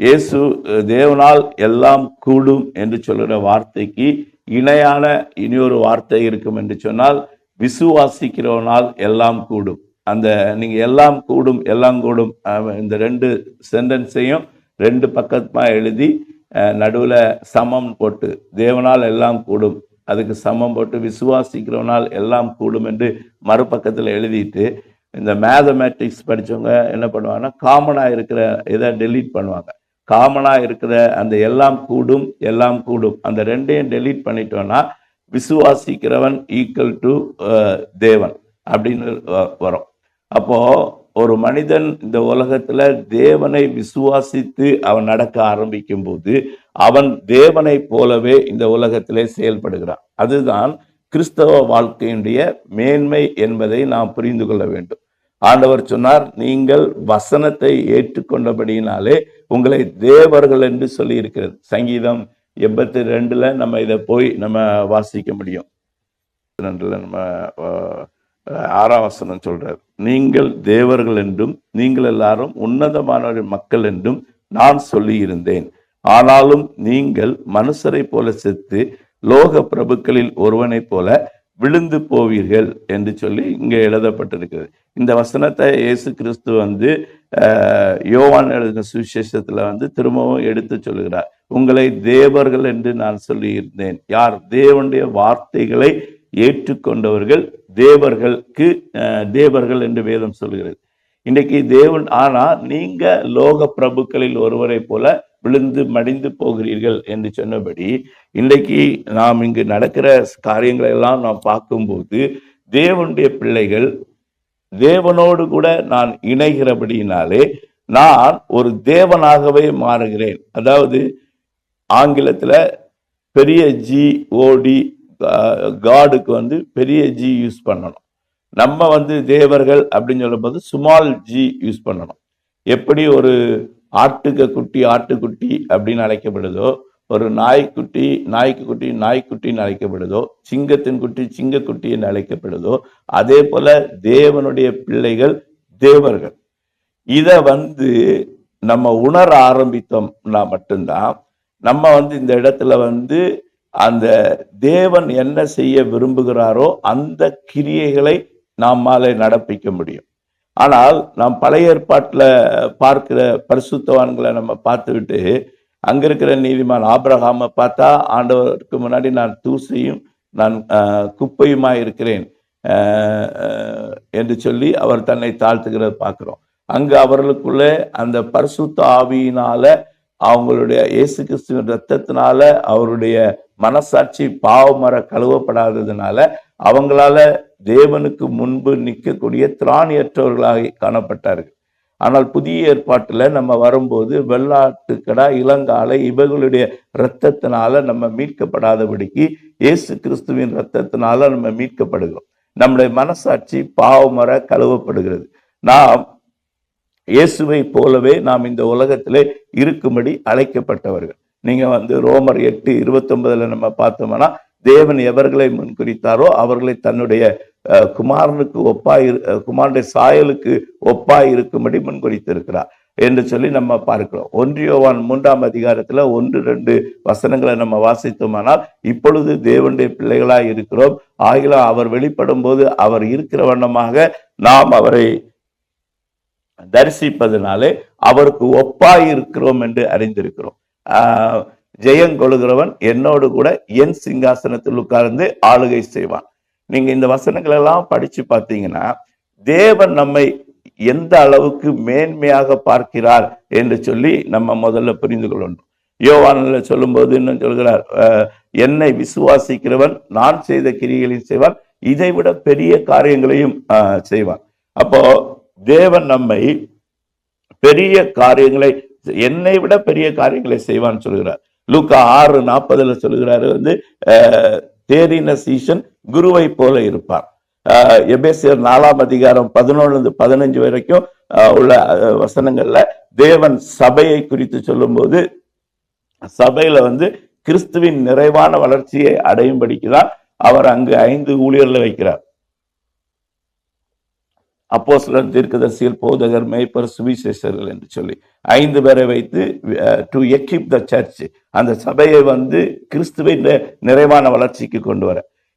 இயேசு தேவனால் எல்லாம் கூடும் என்று சொல்கிற வார்த்தைக்கு இணையான இனியொரு வார்த்தை இருக்கும் என்று சொன்னால் விசுவாசிக்கிறவனால் எல்லாம் கூடும். அந்த நீங்கள் எல்லாம் கூடும் எல்லாம் கூடும் இந்த ரெண்டு சென்டென்ஸையும் ரெண்டு பக்கத்துமாக எழுதி நடுவில் சமம் போட்டு தேவனால் எல்லாம் கூடும் அதுக்கு சமம் போட்டு விசுவாசிக்கிறவனால் எல்லாம் கூடும் என்று மறுபக்கத்தில் எழுதிட்டு இந்த மேத்தமேட்டிக்ஸ் படித்தவங்க என்ன பண்ணுவாங்கன்னா காமனாக இருக்கிற இதை டெலீட் பண்ணுவாங்க. காமனாக இருக்கிற அந்த எல்லாம் கூடும் எல்லாம் கூடும். அந்த ரெண்டையும் டெலீட் பண்ணிட்டோன்னா விசுவாசிக்கிறவன் ஈக்குவல் டு தேவன் அப்படின்னு வ- வரும். அப்போ ஒரு மனிதன் இந்த உலகத்தில் தேவனை விசுவாசித்து அவன் நடக்க ஆரம்பிக்கும் போது அவன் தேவனை போலவே இந்த உலகத்திலே செயல்படுகிறான். அதுதான் கிறிஸ்தவ வாழ்க்கையினுடைய மேன்மை என்பதை நாம் புரிந்து கொள்ள வேண்டும். ஆண்டவர் சொன்னார் நீங்கள் வசனத்தை ஏற்றுக்கொண்டபடியினாலே உங்களை தேவர்கள் என்று சொல்லி இருக்கிறது சங்கீதம் எண்பத்தி ரெண்டுல நம்ம இதை போய் நம்ம வாசிக்க முடியும். ரெண்டுல நம்ம ஆறாம் வசனம் சொல்றாரு நீங்கள் தேவர்கள் என்றும் நீங்கள் எல்லாரும் உன்னதமான மக்கள் என்றும் நான் சொல்லி இருந்தேன் ஆனாலும் நீங்கள் மனுஷரை போல செத்து லோக பிரபுக்களில் ஒருவனைப் போல விழுந்து போவீர்கள் என்று சொல்லி இங்கே எழுதப்பட்டிருக்கிறது. இந்த வசனத்தை இயேசு கிறிஸ்து வந்து யோவான் எழுதின சுவிசேஷத்தில் வந்து திரும்பவும் எடுத்து சொல்கிறார் உங்களை தேவர்கள் என்று நான் சொல்லியிருந்தேன். யார்? தேவனுடைய வார்த்தைகளை ஏற்றுக்கொண்டவர்கள் தேவர்களுக்கு தேவர்கள் என்று வேதம் சொல்கிறது. இன்றைக்கு தேவன் ஆனா நீங்க லோக பிரபுக்களில் ஒருவரை போல விழுந்து மடிந்து போகிறீர்கள் என்று சொன்னபடி இன்றைக்கு நாம் இங்கு நடக்கிற காரியங்களை எல்லாம் நாம் பார்க்கும்போது தேவனுடைய பிள்ளைகள் தேவனோடு கூட நான் இணைகிறபடியினாலே நான் ஒரு தேவனாகவே மாறுகிறேன். அதாவது ஆங்கிலத்தில் பெரிய ஜி ஓடி காடுக்கு வந்து பெரிய ஜி யூஸ் பண்ணணும். நம்ம வந்து தேவர்கள் அப்படின்னு சொல்லும்போது சுமால் ஜி யூஸ் பண்ணணும். எப்படி ஒரு ஆட்டுக்க குட்டி ஆட்டுக்குட்டி அப்படின்னு அழைக்கப்படுதோ ஒரு நாய்க்குட்டி நாய்க்கு குட்டி நாய்க்குட்டின்னு அழைக்கப்படுதோ சிங்கத்தின் குட்டி சிங்கக்குட்டி என்று அழைக்கப்படுதோ அதே போல தேவனுடைய பிள்ளைகள் தேவர்கள். இதை வந்து நம்ம உணர ஆரம்பித்தோம்னா மட்டும்தான் நம்ம வந்து இந்த இடத்துல வந்து அந்த தேவன் என்ன செய்ய விரும்புகிறாரோ அந்த கிரியைகளை நம்மாலே நடப்பிக்க முடியும். ஆனால் நாம் பழைய ஏற்பாட்டில் பார்க்கிற பரிசுத்தவான்களை நம்ம பார்த்துக்கிட்டு அங்கே இருக்கிற நீதிமான் ஆபிரகாமை பார்த்தா ஆண்டவருக்கு முன்னாடி நான் தூசியும் நான் குப்பையுமா இருக்கிறேன் என்று சொல்லி அவர் தன்னை தாழ்த்துகிறத பார்க்குறோம். அங்கு அவர்களுக்குள்ளே அந்த பரிசுத்த ஆவியினால அவங்களுடைய இயேசு கிறிஸ்துவின் ரத்தத்தினால அவருடைய மனசாட்சி பாவமர கழுவப்படாததுனால அவங்களால தேவனுக்கு முன்பு நிற்கக்கூடிய திராணியற்றவர்களாக காணப்பட்டார்கள். ஆனால் புதிய ஏற்பாட்டில் நம்ம வரும்போது வெள்ளாட்டுக்கடா இளங்காலை இவைகளுடைய இரத்தத்தினால நம்ம மீட்கப்படாதபடிக்கு இயேசு கிறிஸ்துவின் இரத்தத்தினால நம்ம மீட்கப்படுகிறோம். நம்முடைய மனசாட்சி பாவமர கழுவப்படுகிறது. நாம் இயேசுவை போலவே நாம் இந்த உலகத்திலே இருக்கும்படி அழைக்கப்பட்டவர்கள். நீங்க வந்து ரோமர் எட்டு இருபத்தொன்பதுல நம்ம பார்த்தோம்னா தேவன் எவர்களை முன்குறித்தாரோ அவர்களை தன்னுடைய குமாரனுக்கு ஒப்பாய் இரு- அஹ், குமாரனுடைய சாயலுக்கு ஒப்பாய் இருக்கும்படி முன்குறித்திருக்கிறார் என்று சொல்லி நம்ம பார்க்கிறோம். ஒன்றியோவான் மூன்றாம் அதிகாரத்துல ஒன்று ரெண்டு வசனங்களை நம்ம வாசித்தோமானால் இப்பொழுது தேவனுடைய பிள்ளைகளாய் இருக்கிறோம். ஆகிலும் அவர் வெளிப்படும் போது அவர் இருக்கிற வண்ணமாக நாம் அவரை தரிசிப்பதனாலே அவருக்கு ஒப்பாய் இருக்கிறோம் என்று அறிந்திருக்கிறோம். ஆஹ் ஜெயங்கொழுகிறவன் என்னோடு கூட என் சிங்காசனத்தில் உட்கார்ந்து ஆளுகை செய்வான். நீங்க இந்த வசனங்கள் எல்லாம் படிச்சு பார்த்தீங்கன்னா தேவன் நம்மை எந்த அளவுக்கு மேன்மையாக பார்க்கிறார் என்று சொல்லி நம்ம முதல்ல புரிந்து கொள்ளணும். யோவானில் சொல்லும்போது இன்னும் சொல்கிறார் என்னை விசுவாசிக்கிறவன் நான் செய்த கிரிகளையும் செய்வான் இதை விட பெரிய காரியங்களையும் செய்வான். அப்போ தேவன் நம்மை பெரிய காரியங்களை என்னை விட பெரிய காரியங்களை செய்வான்னு சொல்கிறார். லூக்கா ஆறு நாற்பதுல சொல்கிறாரு வந்து அஹ், தேறின சீசன் குருவை போல இருப்பார். எபேசியர் நாலாம் அதிகாரம் பதினொன்று பதினஞ்சு வரைக்கும் உள்ள வசனங்கள்ல தேவன் சபையை குறித்து சொல்லும்போது சபையில வந்து கிறிஸ்துவின் நிறைவான வளர்ச்சியை அடையும்படிக்கு தான் அவர் அங்கு ஐந்து ஊழியர்ல வைக்கிறார். அப்போஸ்தலர் தீர்க்கதரிசிகள் போதகர் மேய்ப்பர் சுவிசேஷர்கள் என்று சொல்லி ஐந்து பேரை வைத்து டு எக்கிப் த சர்ச் அந்த சபையை வந்து கிறிஸ்துவை நிறைவான வளர்ச்சிக்கு கொண்டு வர.